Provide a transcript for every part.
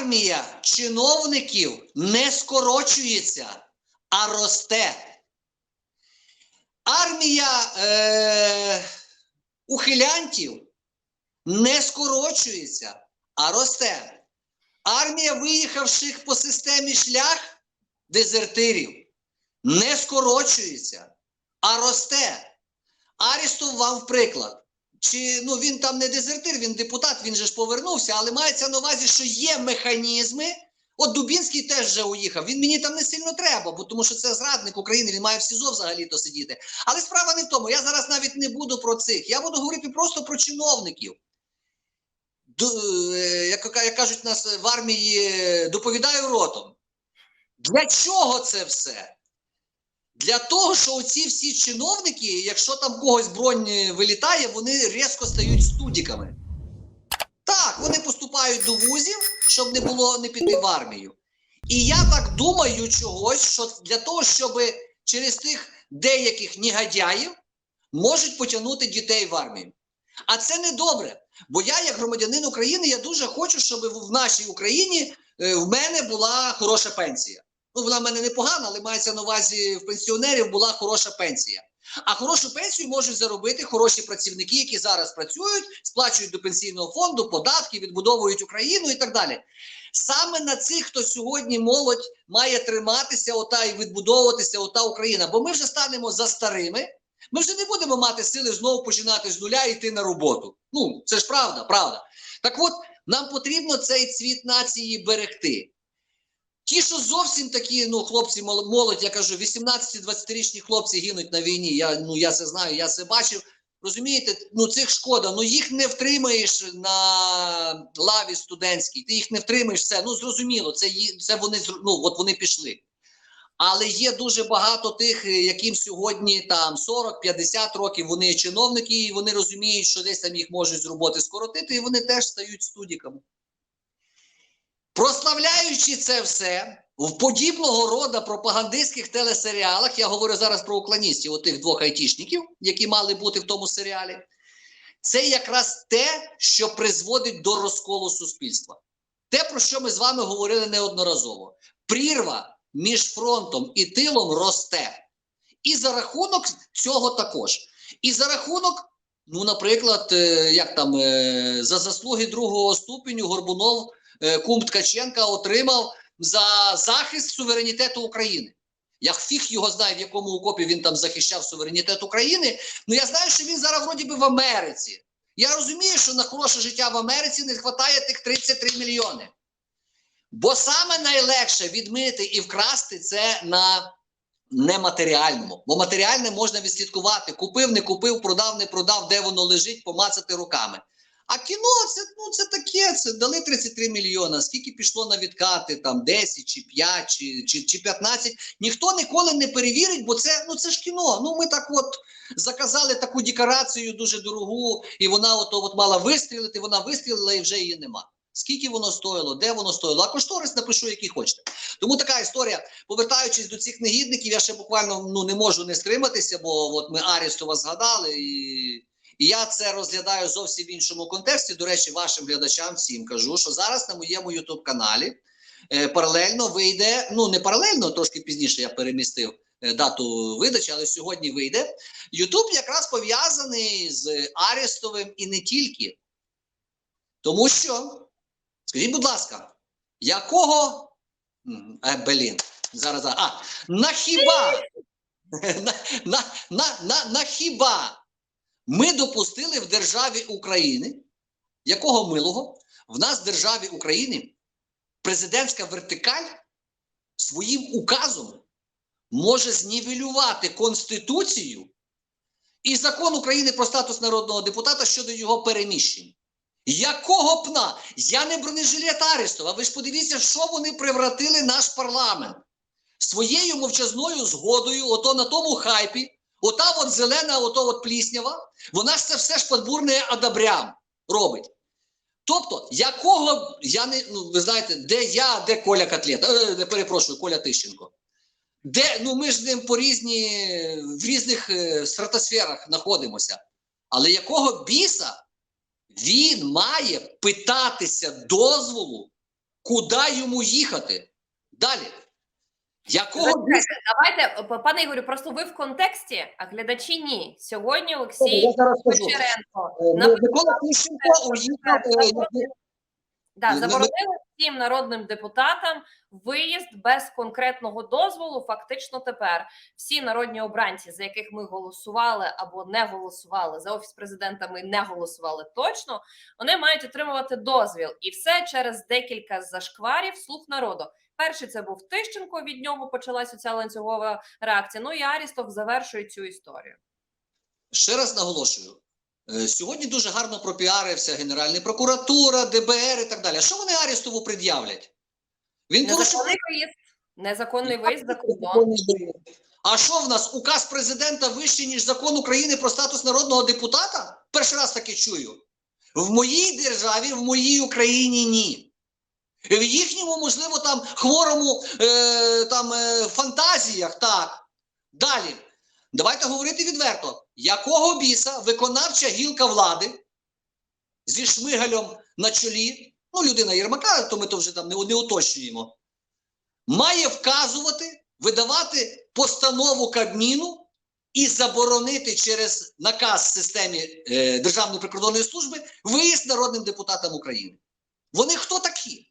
армія чиновників не скорочується, а росте. Армія е, ухилянтів не скорочується, а росте. Армія виїхавших по системі шлях дезертирів не скорочується, а росте. Арістов вам приклад. Чи ну він там не дезертир, він депутат, він же ж повернувся, але мається на увазі, що є механізми. От Дубінський теж вже уїхав. Він мені там не сильно треба, бо тому що це зрадник України, він має в СІЗО взагалі-то сидіти. Але справа не в тому. Я зараз навіть не буду про цих. Я буду говорити просто про чиновників. Е, Як, як кажуть нас в армії, доповідаю ротом. Для чого це все? Для того, що оці всі чиновники, якщо там когось бронь е, вилітає, вони різко стають студіками. Так, вони поступають до вузів, щоб не було не піти в армію. І я так думаю чогось, що для того, щоб через тих деяких негодяїв можуть потягнути дітей в армію. А це не добре. Бо я, як громадянин України, я дуже хочу, щоб в- нашій Україні е, в мене була хороша пенсія. Ну, вона в мене непогана, але мається на увазі в пенсіонерів була хороша пенсія. А хорошу пенсію можуть заробити хороші працівники, які зараз працюють, сплачують до пенсійного фонду, податки, відбудовують Україну і так далі. Саме на цих, хто сьогодні молодь має триматися, ота і відбудовуватися, ота Україна. Бо ми вже станемо за старими. Ми вже не будемо мати сили знову починати з нуля і йти на роботу. Ну, це ж правда, правда. Так от, нам потрібно цей цвіт нації берегти. Ті, що зовсім такі, ну, хлопці, молодь, я кажу, 18-20-річні хлопці гинуть на війні. Я, ну, я це знаю, я це бачив. Розумієте, ну цих шкода, ну їх не втримаєш на лаві студентській, ти їх не втримаєш все. Ну зрозуміло, це, це вони ну, от вони пішли. Але є дуже багато тих, е, яким сьогодні там 40-50 років, вони чиновники, і вони розуміють, що десь там їх можуть з роботи скоротити, і вони теж стають студіками. Прославляючи це все в подібного роду пропагандистських телесеріалах, я говорю зараз про уклоністів, отих двох айтішників, які мали бути в тому серіалі, це якраз те, що призводить до розколу суспільства. Те, про що ми з вами говорили неодноразово. Прірва між фронтом і тилом росте. І за рахунок цього також. І за рахунок, ну, наприклад, е, як там е, за заслуги другого ступеню Горбунов кум Ткаченка отримав за захист суверенітету України. Я фіг його знаю, в якому окопі він там захищав суверенітет України. Ну я знаю, що він зараз вроді би в Америці. Я розумію, що на хороше життя в Америці не вистачає тих 33 мільйони. Бо саме найлегше відмити і вкрасти це на нематеріальному. Бо матеріальне можна відслідкувати. Купив, не купив, продав, не продав, де воно лежить, помацати руками. А кіно це ну це таке. Це дали 33 мільйона. Скільки пішло на відкати? Там 10 чи 5 чи, чи, чи 15. Ніхто ніколи не перевірить, бо це ну це ж кіно. Ну ми так от заказали таку декорацію дуже дорогу, і вона от, от мала вистрілити. Вона вистрілила і вже її нема. Скільки воно стоїло, де воно стоїло? А кошторис напишу, який хочете. Тому така історія. Повертаючись до цих негідників, я ще буквально ну не можу не стриматися, бо от ми Арістова згадали, і, і я це розглядаю зовсім в іншому контексті. До речі, вашим глядачам всім кажу, що зараз на моєму youtube каналі е, паралельно вийде. Ну не паралельно, трошки пізніше я перемістив е, дату видачі, але сьогодні вийде. Ютуб якраз пов'язаний з Арістовим і не тільки. Тому що, скажіть, будь ласка, якого. М, Е, блін, зараз. А, на хіба? На, на, на, на, на хіба ми допустили в державі України, якого милого, в нас в державі України президентська вертикаль своїм указом може знівелювати Конституцію і закон України про статус народного депутата щодо його переміщень. Якого пна? Я не бронежилет Арістова. Ви ж подивіться, що вони превратили наш парламент своєю мовчазною згодою, ото на тому хайпі, ота от зелена, ото от пліснява, вона ж це все ж подбурне адабрям робить. Тобто, якого я не ну ви знаєте, де я, де Коля Котлета, е, не перепрошую, Коля Тищенко. Де ну ми ж з ним по різні в різних е, стратосферах знаходимося. Але якого біса він має питатися дозволу куди йому їхати. Далі. Якого Зачекайте, давайте, п- пане Ігорю, просто ви в контексті, а глядачі ні. Сьогодні Олексій. Кучеренко Е, на Микола Тищенко е, да, заборонили всім народним депутатам виїзд без конкретного дозволу. Фактично, тепер всі народні обранці, за яких ми голосували або не голосували за офіс президента, ми не голосували точно. Вони мають отримувати дозвіл, і все через декілька зашкварів слух народу. Перший це був Тищенко. Від нього почалася ця ланцюгова реакція. Ну і Арістов завершує цю історію. Ще раз наголошую. е, Сьогодні дуже гарно пропіарився Генеральна прокуратура, ДБР і так далі. А що вони Арістову пред'являть? Він порушив виїзд, незаконний виїзд за кордон. А що в нас указ президента вищий, ніж закон України про статус народного депутата? Перший раз таке чую. В моїй державі, в моїй Україні ні. В їхньому, можливо, там хворому е, там, е, фантазіях, так. Далі. Давайте говорити відверто. Якого біса виконавча гілка влади зі шмигалем на чолі, ну, людина Єрмака, то ми то вже там не, не уточнюємо, має вказувати, видавати постанову Кабміну і заборонити через наказ системі е, Державної прикордонної служби виїзд народним депутатам України. Вони хто такі?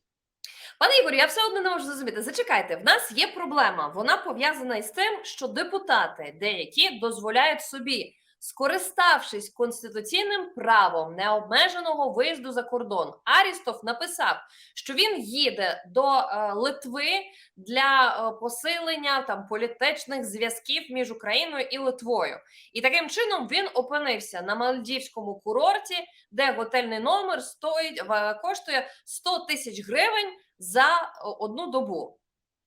Пане Ігорю, я все одно не можу зрозуміти. Зачекайте, в нас є проблема. Вона пов'язана із тим, що депутати деякі дозволяють собі, скориставшись конституційним правом необмеженого виїзду за кордон. Арістов написав, що він їде до е, Литви для е, посилення там політичних зв'язків між Україною і Литвою. І таким чином він опинився на Мальдівському курорті, де готельний номер стоїть в- коштує 100 тисяч гривень за одну добу.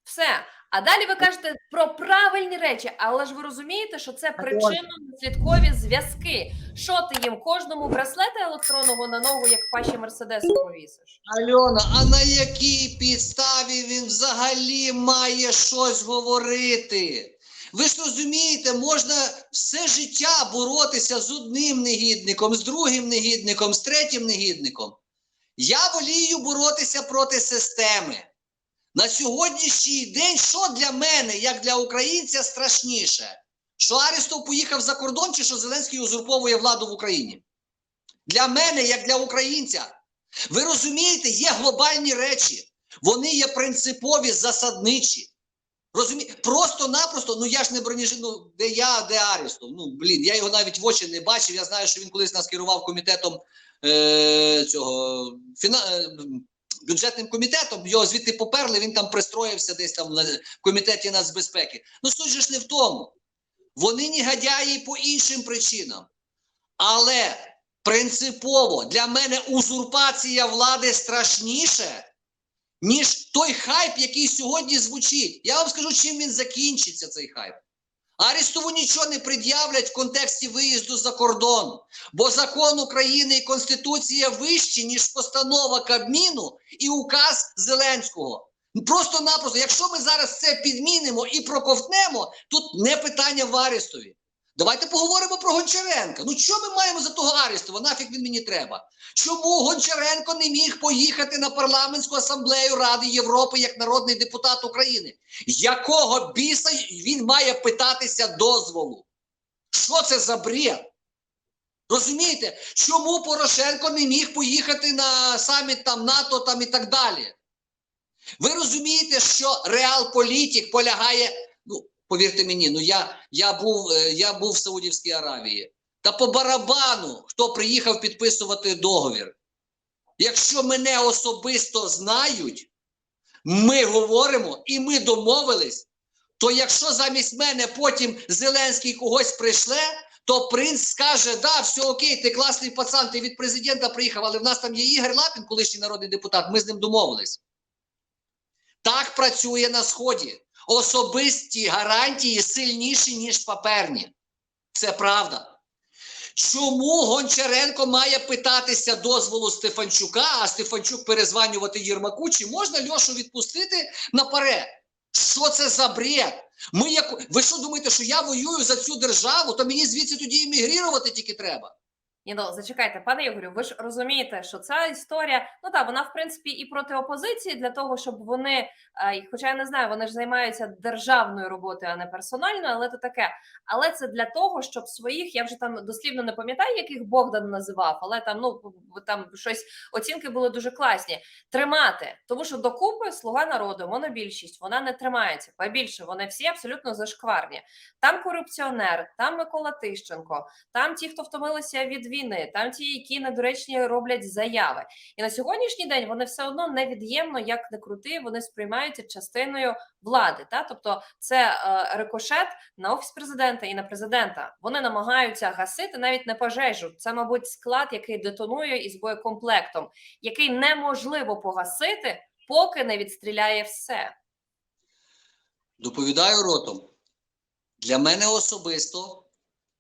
Все. А далі ви кажете про правильні речі, але ж ви розумієте, що це причинно-наслідкові зв'язки. Що ти їм кожному браслета електронного на ногу, як паші Мерседесу повісиш? Альона, а на якій підставі він взагалі має щось говорити? Ви ж розумієте, можна все життя боротися з одним негідником, з другим негідником, з третім негідником. Я волію боротися проти системи. На сьогоднішній день, що для мене, як для українця, страшніше? Що Арістов поїхав за кордон, чи що Зеленський узурповує владу в Україні? Для мене, як для українця, ви розумієте, є глобальні речі, вони є принципові, засадничі. Розумі... Просто-напросто, ну я ж не бронеж... ну де я, де Арістов. Ну, блін, я його навіть в очі не бачив. Я знаю, що він колись нас керував комітетом е... цього фіна... е, бюджетним комітетом. Його звідти поперли, він там пристроївся десь там на- комітеті нацбезпеки. Ну суть же ж не в тому. Вони негодяї по іншим причинам. Але принципово для мене узурпація влади страшніше, ніж той хайп, який сьогодні звучить. Я вам скажу, чим він закінчиться, цей хайп. Арестову нічого не пред'являть в контексті виїзду за кордон, бо закон України і Конституція вищі, ніж постанова Кабміну і указ Зеленського. Просто-напросто, якщо ми зараз це підмінимо і проковтнемо, тут не питання в Арестові. Давайте поговоримо про Гончаренка. Ну що ми маємо за того Арестова? Нафіг він мені треба? Чому Гончаренко не міг поїхати на парламентську асамблею Ради Європи як народний депутат України? Якого біса він має питатися дозволу? Що це за бред? Розумієте, чому Порошенко не міг поїхати на саміт там НАТО там і так далі? Ви розумієте, що реал-політик полягає, ну, повірте мені, ну я, я, був, е, я був в Саудівській Аравії. Та по барабану, хто приїхав підписувати договір. Якщо мене особисто знають, ми говоримо і ми домовились, то якщо замість мене потім Зеленський когось прийшле, то принц скаже: да, все окей, ти класний пацан, ти від президента приїхав, але в нас там є Ігор Лапін, колишній народний депутат, ми з ним домовились. Так працює на Сході. Особисті гарантії сильніші, ніж паперні. Це правда. Чому Гончаренко має питатися дозволу Стефанчука, а Стефанчук перезванювати Єрмаку? Чи можна Льошу відпустити наперед? Що це за бред? Ми як... Ви що думаєте, що я воюю за цю державу, то мені звідси тоді емігрувати тільки треба? Ні, ну зачекайте, пане Ігорю, ви ж розумієте, що ця історія, ну так, вона в принципі і проти опозиції для того, щоб вони, хоча я не знаю, вони ж займаються державною роботою, а не персональною, але то таке. Але це для того, щоб своїх, я вже там дослівно не пам'ятаю, яких Богдан називав, але там ну там щось оцінки були дуже класні. Тримати, тому що докупи слуга народу, монобільшість, вона не тримається. Ба більше вони всі абсолютно зашкварні. Там корупціонер, там Микола Тищенко, там ті, хто втомилися від війни, там ті, які недоречні роблять заяви. І на сьогоднішній день вони все одно невід'ємно, як не крути, вони сприймаються частиною влади. Та тобто, це е, рикошет на офіс президента і на президента. Вони намагаються гасити навіть не пожежу. Це, мабуть, склад, який детонує із боєкомплектом, який неможливо погасити, поки не відстріляє все. Доповідаю ротом. Для мене особисто,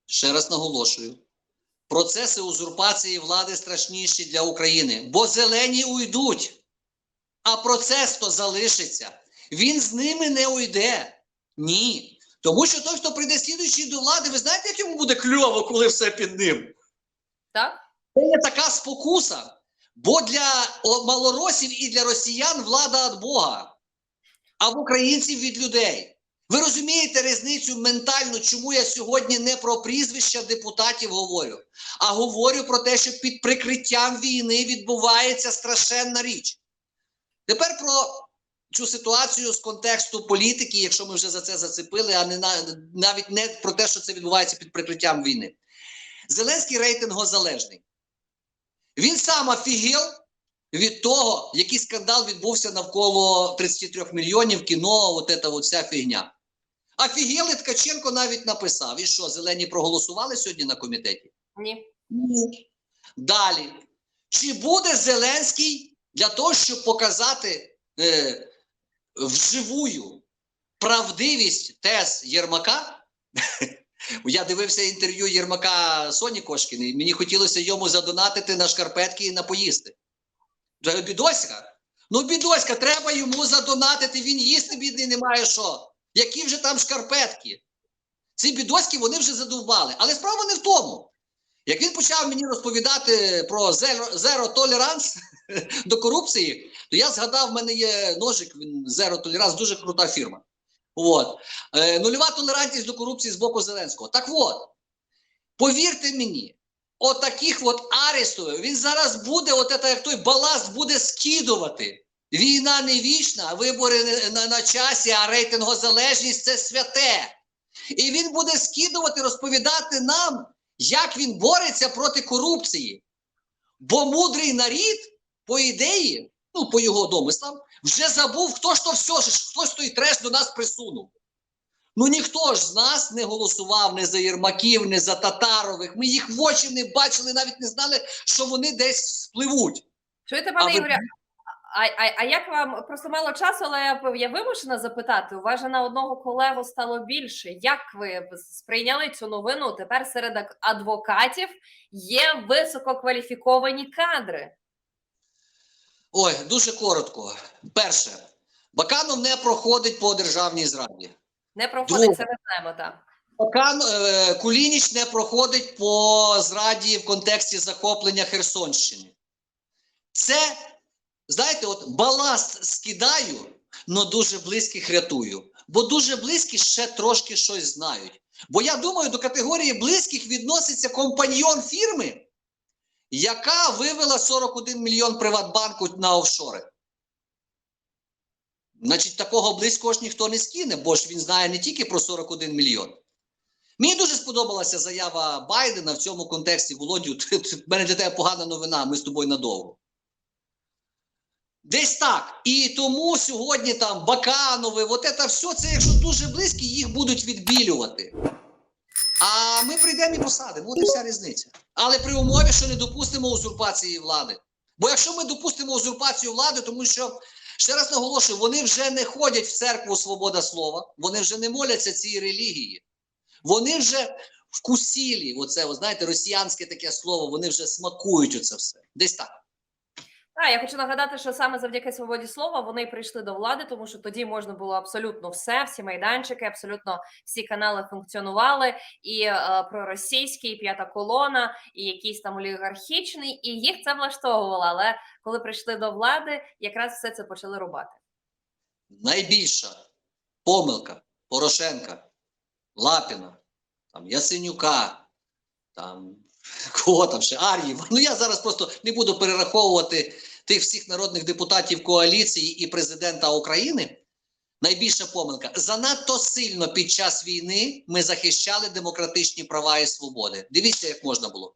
ще раз наголошую, процеси узурпації влади страшніші для України, бо зелені уйдуть, а процес то залишиться. Він з ними не уйде. Ні. Тому що той, хто прийде слідуючий до влади, ви знаєте, як йому буде кльово, коли все під ним? Так Це є така спокуса. Бо для малоросів і для росіян влада від Бога, а в українців від людей. Ви розумієте різницю ментальну, чому я сьогодні не про прізвища депутатів говорю, а говорю про те, що під прикриттям війни відбувається страшенна річ. Тепер про цю ситуацію з контексту політики, якщо ми вже за це зацепили, а не навіть не про те, що це відбувається під прикриттям війни. Зеленський рейтингозалежний. Він сам офігел від того, який скандал відбувся навколо 33 мільйонів кіно, от ця от фігня. Офігел і Ткаченко навіть написав. І що, зелені проголосували сьогодні на комітеті? ні. Ні. Далі. Чи буде Зеленський для того, щоб показати е, вживую правдивість тез Єрмака? Я дивився інтерв'ю Єрмака Соні Кошкіної, мені хотілося йому задонатити на шкарпетки і на поїсти. Бідоська? Ну, бідоська, треба йому задонатити, він їсти бідний не має що. Які вже там шкарпетки? Ці бідоськи вони вже задовбали. Але справа не в тому. Як він почав мені розповідати про zero tolerance до корупції, то я згадав, в мене є ножик, він Zero Tolerance, дуже крута фірма. От. Е, нульова толерантність до корупції з боку Зеленського. Так от, повірте мені, отаких от арестів, він зараз буде, от це, як той баласт буде скидувати. Війна не вічна, вибори на, на часі, а рейтингозалежність це святе. І він буде скидувати, розповідати нам, як він бореться проти корупції. Бо мудрий нарід, по ідеї, ну, по його домислам, вже забув, хто ж то все, хтось той треш до нас присунув. Ну ніхто ж з нас не голосував не за Єрмаків, не за Татарових. Ми їх в очі не бачили, навіть не знали, що вони десь спливуть. Чуєте, пане Ігоря? А, а, а як вам просто мало часу, але я, я вимушена запитати, у вас же на одного колегу стало більше. Як ви сприйняли цю новину? Тепер серед адвокатів є висококваліфіковані кадри. Ой, дуже коротко. Перше, Баканов не проходить по державній зраді. Не проходить, Друге. це ми знаємо так. Бакан е, Кулініч не проходить по зраді в контексті захоплення Херсонщини. Це, знаєте, от баласт скидаю, але дуже близьких рятую. Бо дуже близькі ще трошки щось знають. Бо я думаю, до категорії близьких відноситься компаньйон фірми, яка вивела 41 мільйон Приватбанку на офшори. Значить, такого близького ж ніхто не скине, бо ж він знає не тільки про 41 мільйон. Мені дуже сподобалася заява Байдена в цьому контексті. Володю, в мене для тебе погана новина, ми з тобою надовго. Десь так. І тому сьогодні там Баканови, от це все, це якщо дуже близькі, їх будуть відбілювати. А ми прийдемо і посадимо, от і вся різниця. Але при умові, що не допустимо узурпації влади. Бо якщо ми допустимо узурпацію влади, тому що, ще раз наголошую, вони вже не ходять в церкву свобода слова, вони вже не моляться цій релігії. Вони вже вкусілі, оце, о, знаєте, росіянське таке слово, вони вже смакують оце все. Десь так. А я хочу нагадати, що саме завдяки свободі слова вони прийшли до влади, тому що тоді можна було абсолютно все, всі майданчики, абсолютно всі канали функціонували, і е, проросійський, і п'ята колона, і якийсь там олігархічний, і їх це влаштовувало. Але коли прийшли до влади, якраз все це почали рубати. найбільша помилка Порошенка, Лапіна, там, Яценюка, там, кого там ще, Ар'єва. Ну я зараз просто не буду перераховувати тих всіх народних депутатів коаліції і президента України. Найбільша помилка. Занадто сильно під час війни ми захищали демократичні права і свободи. Дивіться, як можна було.